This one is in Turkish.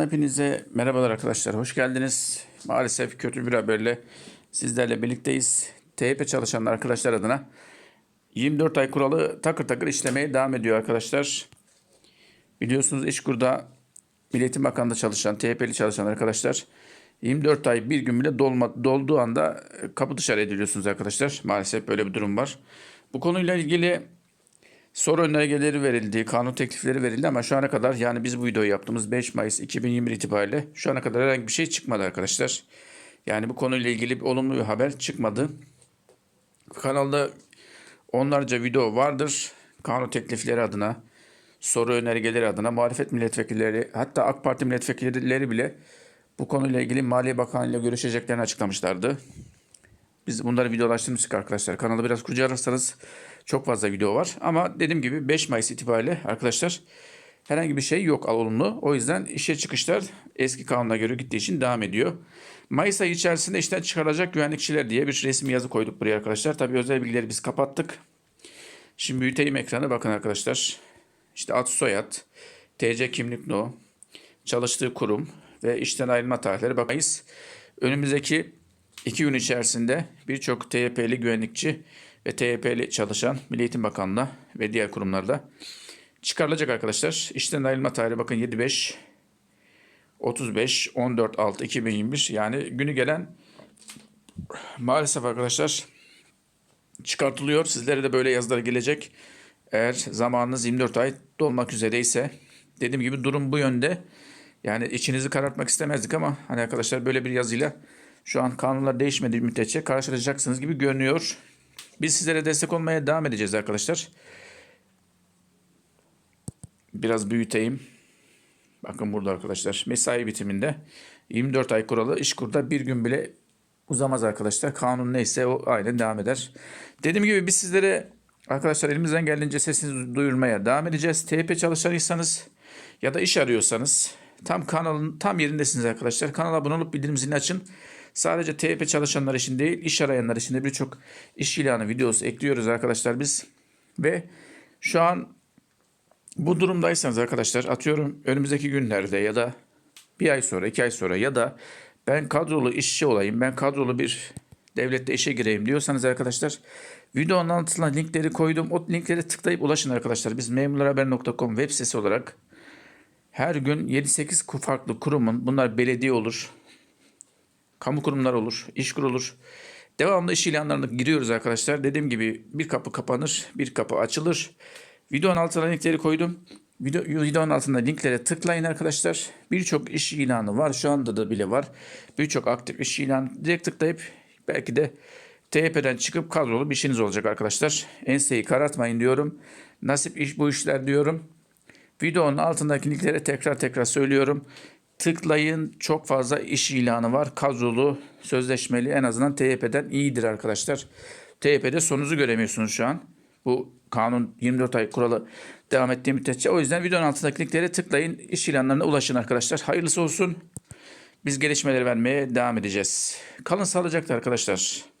Hepinize merhabalar arkadaşlar. Hoş geldiniz. Maalesef kötü bir haberle sizlerle birlikteyiz. TYP çalışanlar arkadaşlar adına 24 ay kuralı takır takır işlemeye devam ediyor arkadaşlar. Biliyorsunuz İşkur'da Milli Eğitim Bakanlığı'nda çalışan, TYP'li çalışan arkadaşlar 24 ay bir gün bile dolma, dolduğu anda kapı dışarı ediliyorsunuz arkadaşlar. Maalesef böyle bir durum var. Bu konuyla ilgili Soru önergeleri verildi, kanun teklifleri verildi ama şu ana kadar yani biz bu videoyu yaptığımız 5 Mayıs 2021 itibariyle şu ana kadar herhangi bir şey çıkmadı arkadaşlar. Yani bu konuyla ilgili bir olumlu bir haber çıkmadı. Kanalda onlarca video vardır. Kanun teklifleri adına, soru önergeleri adına muhalefet milletvekilleri hatta AK Parti milletvekilleri bile bu konuyla ilgili Maliye Bakanı ile görüşeceklerini açıklamışlardı. Biz bunları videolaştırmıştık arkadaşlar. Kanalı biraz kurcalarsanız çok fazla video var. Ama dediğim gibi 5 Mayıs itibariyle arkadaşlar herhangi bir şey yok olumlu. O yüzden işe çıkışlar eski kanuna göre gittiği için devam ediyor. Mayıs ayı içerisinde işten çıkarılacak güvenlikçiler diye bir resmi yazı koyduk buraya arkadaşlar. Tabii özel bilgileri biz kapattık. Şimdi büyüteyim ekranı bakın arkadaşlar. İşte ad soyad, TC kimlik no, çalıştığı kurum ve işten ayrılma tarihleri bakmayız. Önümüzdeki iki gün içerisinde birçok TYP'li güvenlikçi ve TYP'li çalışan Milli Eğitim Bakanlığı ve diğer kurumlarda çıkarılacak arkadaşlar. İşten ayrılma tarihi bakın 75 35 14 6 2021 yani günü gelen maalesef arkadaşlar çıkartılıyor. Sizlere de böyle yazılar gelecek. Eğer zamanınız 24 ay dolmak üzereyse dediğim gibi durum bu yönde. Yani içinizi karartmak istemezdik ama hani arkadaşlar böyle bir yazıyla şu an kanunlar değişmediği müddetçe karşılaşacaksınız gibi görünüyor. Biz sizlere destek olmaya devam edeceğiz arkadaşlar. Biraz büyüteyim. Bakın burada arkadaşlar mesai bitiminde 24 ay kuralı iş kurda bir gün bile uzamaz arkadaşlar. Kanun neyse o aynen devam eder. Dediğim gibi biz sizlere arkadaşlar elimizden geldiğince sesinizi duyurmaya devam edeceğiz. TP çalışanıysanız ya da iş arıyorsanız tam kanalın tam yerindesiniz arkadaşlar. Kanala abone olup bildirim zilini açın. Sadece TYP çalışanlar için değil, iş arayanlar için de birçok iş ilanı videosu ekliyoruz arkadaşlar biz. Ve şu an bu durumdaysanız arkadaşlar atıyorum önümüzdeki günlerde ya da bir ay sonra, iki ay sonra ya da ben kadrolu işçi olayım, ben kadrolu bir devlette işe gireyim diyorsanız arkadaşlar videonun altına linkleri koydum. O linkleri tıklayıp ulaşın arkadaşlar. Biz memurlarhaber.com web sitesi olarak her gün 7-8 farklı kurumun bunlar belediye olur, kamu kurumlar olur, iş kurulur. Devamlı iş ilanlarına giriyoruz arkadaşlar. Dediğim gibi bir kapı kapanır, bir kapı açılır. Videonun altına linkleri koydum. Video, videonun altında linklere tıklayın arkadaşlar. Birçok iş ilanı var. Şu anda da bile var. Birçok aktif iş ilanı direkt tıklayıp belki de TYP'den çıkıp kadrolu bir işiniz olacak arkadaşlar. Enseyi karartmayın diyorum. Nasip iş bu işler diyorum. Videonun altındaki linklere tekrar tekrar söylüyorum. Tıklayın. Çok fazla iş ilanı var. Kadrolu, sözleşmeli en azından TYP'den iyidir arkadaşlar. TYP'de sonunuzu göremiyorsunuz şu an. Bu kanun 24 ay kuralı devam ettiği müddetçe. O yüzden videonun altındaki linklere tıklayın. İş ilanlarına ulaşın arkadaşlar. Hayırlısı olsun. Biz gelişmeleri vermeye devam edeceğiz. Kalın sağlıcakla arkadaşlar.